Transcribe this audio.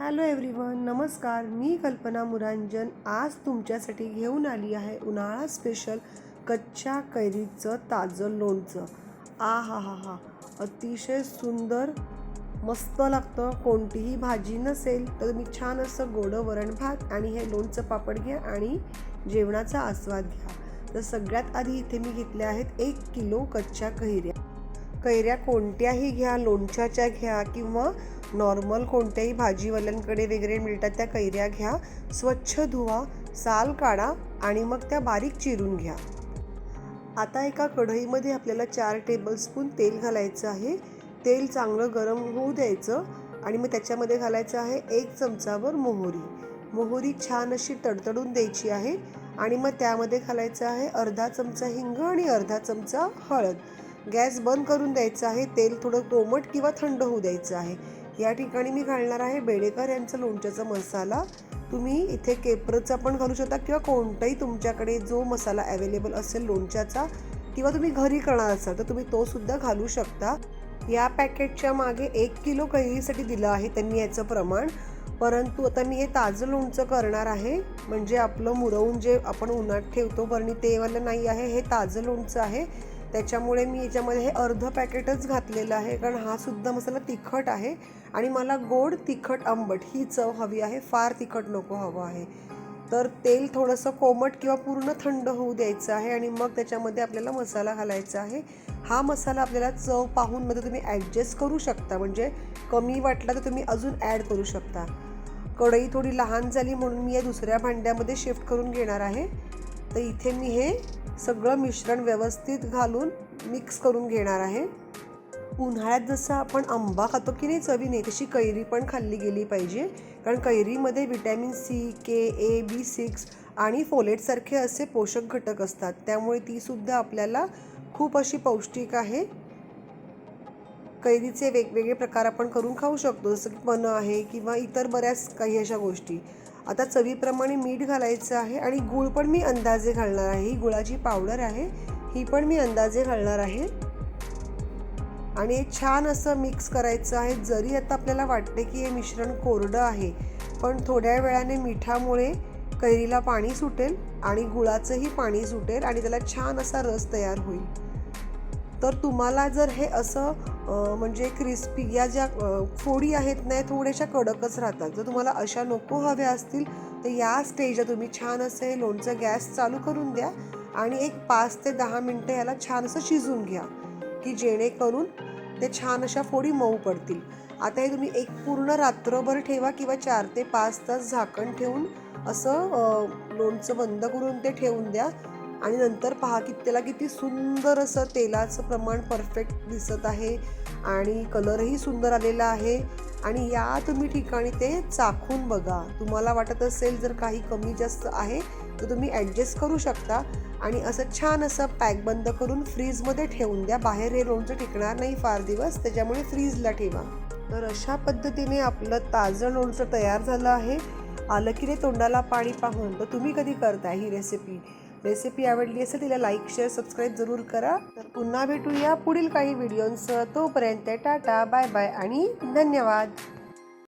Hello everyone नमस्कार. मी कल्पना मुरांजन आज तुमच्यासाठी घेऊन आली आहे उन्हाळा स्पेशल कच्च्या कैरीचं ताजं लोणचं. आ हा हा हा. अतिशय सुंदर मस्त लागतं. कोणतीही भाजी नसेल तर तुम्ही छान असं गोडं वरण भात आणि हे लोणचं पापड घ्या आणि जेवणाचा आस्वाद घ्या. तर सगळ्यात आधी इथे मी घेतल्या आहेत एक किलो कच्च्या कैऱ्या. कैऱ्या कोणत्याही घ्या लोणच्याच्या घ्या किंवा नॉर्मल कोणत्याही भाजीवाल्यांकडे वगैरे मिळतात त्या कैऱ्या घ्या स्वच्छ धुवा साल काढा आणि मग त्या बारीक चिरून घ्या. आता एका कढईमध्ये आपल्याला चार टेबलस्पून तेल घालायचं आहे. तेल चांगलं गरम होऊ द्यायचं आणि मग त्याच्यामध्ये घालायचं आहे एक चमचावर मोहरी. मोहरी छान अशी तडतडून द्यायची आहे आणि मग त्यामध्ये घालायचं आहे अर्धा चमचा हिंग आणि अर्धा चमचा हळद. गॅस बंद करून द्यायचा आहे. तेल थोडं कोमट किंवा थंड होऊ द्यायचं आहे. या ठिकाणी मी घालणार आहे बेडेकर यांचा लोणच्याचा मसाला. तुम्ही इथे केप्रचा पण घालू शकता किंवा कोणताही तुमच्याकडे जो मसाला अवेलेबल असेल लोणच्याचा किंवा तुम्ही घरी करणार असाल तर तुम्ही तोसुद्धा घालू शकता. या पॅकेटच्या मागे एक किलो कैरीसाठी दिलं आहे त्यांनी याचं प्रमाण. परंतु आता मी हे ताजं लोणचं करणार आहे. म्हणजे आपलं मुरवून जे आपण उन्हात ठेवतो बरणी तेवालं नाही आहे हे ताजं लोणचं आहे. त्याच्यामुळे मी याच्यामध्ये हे अर्ध पॅकेटच घातलेलं आहे कारण हा सुद्धा मसाला तिखट आहे आणि मला गोड तिखट आंबट ही चव हवी आहे फार तिखट नको हवं आहे. तर तेल थोडंसं कोमट किंवा पूर्ण थंड होऊ द्यायचं आहे आणि मग त्याच्यामध्ये आपल्याला मसाला घालायचा आहे. हा मसाला आपल्याला चव पाहून मध्ये तुम्ही ॲडजस्ट करू शकता म्हणजे कमी वाटला तर तुम्ही अजून ॲड करू शकता. कढई थोडी लहान झाली म्हणून मी या दुसऱ्या भांड्यामध्ये शिफ्ट करून घेणार आहे. तर इथे मी हे सगळं मिश्रण व्यवस्थित घालून मिक्स करून घेणार आहे. उन्हाळ्यात जसं आपण आंबा खातो की नाही चवीने तशी कैरी पण खाल्ली गेली पाहिजे. कारण कैरीमध्ये vitamin C K A B six आणि फोलेटसारखे असे पोषक घटक असतात. त्यामुळे तीसुद्धा आपल्याला खूप अशी पौष्टिक आहे. कैरीचे वेगवेगळे प्रकार आपण करून खाऊ शकतो. जसं की पण आहे किंवा इतर बऱ्याच काही अशा गोष्टी. आता चवीप्रमाणे मीठ घालायचं आहे आणि गूळ पण मी अंदाजे घालणार आहे. ही गुळाची पावडर आहे. ही पण मी अंदाजे घालणार आहे. आणि हे छान असं मिक्स करायचं आहे. जरी आता आपल्याला वाटते की हे मिश्रण कोरडं आहे पण थोड्या वेळाने मिठामुळे कैरीला पाणी सुटेल आणि गुळाचंही पाणी सुटेल आणि त्याला छान असा रस तयार होईल. तर तुम्हाला जर हे असं म्हणजे क्रिस्पी या ज्या फोडी आहेत ना थोड्याशा कडकच राहतात. जर तुम्हाला अशा नको हव्या असतील तर या स्टेजला तुम्ही छान असं हे लोणचं गॅस चालू करून द्या आणि एक पाच ते दहा मिनटं याला छान असं शिजून घ्या की जेणेकरून ते छान अशा फोडी मऊ पडतील. आता हे तुम्ही एक पूर्ण रात्रभर ठेवा किंवा चार ते पाच तास झाकण ठेवून असं लोणचं बंद करून ते ठेवून द्या. आणि नंतर पहा की त्याला किती सुंदर असं तेलाचं प्रमाण परफेक्ट दिसत आहे. आणि कलरही सुंदर आलेला आहे. आणि या तुम्ही ठिकाणी ते चाखून बघा. तुम्हाला वाटत असेल जर काही कमी जास्त आहे तर तुम्ही ॲडजस्ट करू शकता. आणि असं छान असं पॅक बंद करून फ्रीजमध्ये ठेवून द्या. बाहेर हे लोणचं टिकणार नाही फार दिवस. त्याच्यामुळे फ्रीजला ठेवा. तर अशा पद्धतीने आपलं ताजं लोणचं तयार झालं आहे. आलं की रे तोंडाला पाणी पाहून. तर तुम्ही कधी करताय ही रेसिपी रेसिपी आवडली असेल तिला लाईक शेअर सबस्क्राईब जरूर करा. तर पुन्हा भेटूया पुढील काही व्हिडिओंसह. तोपर्यंत टाटा बाय बाय आणि धन्यवाद.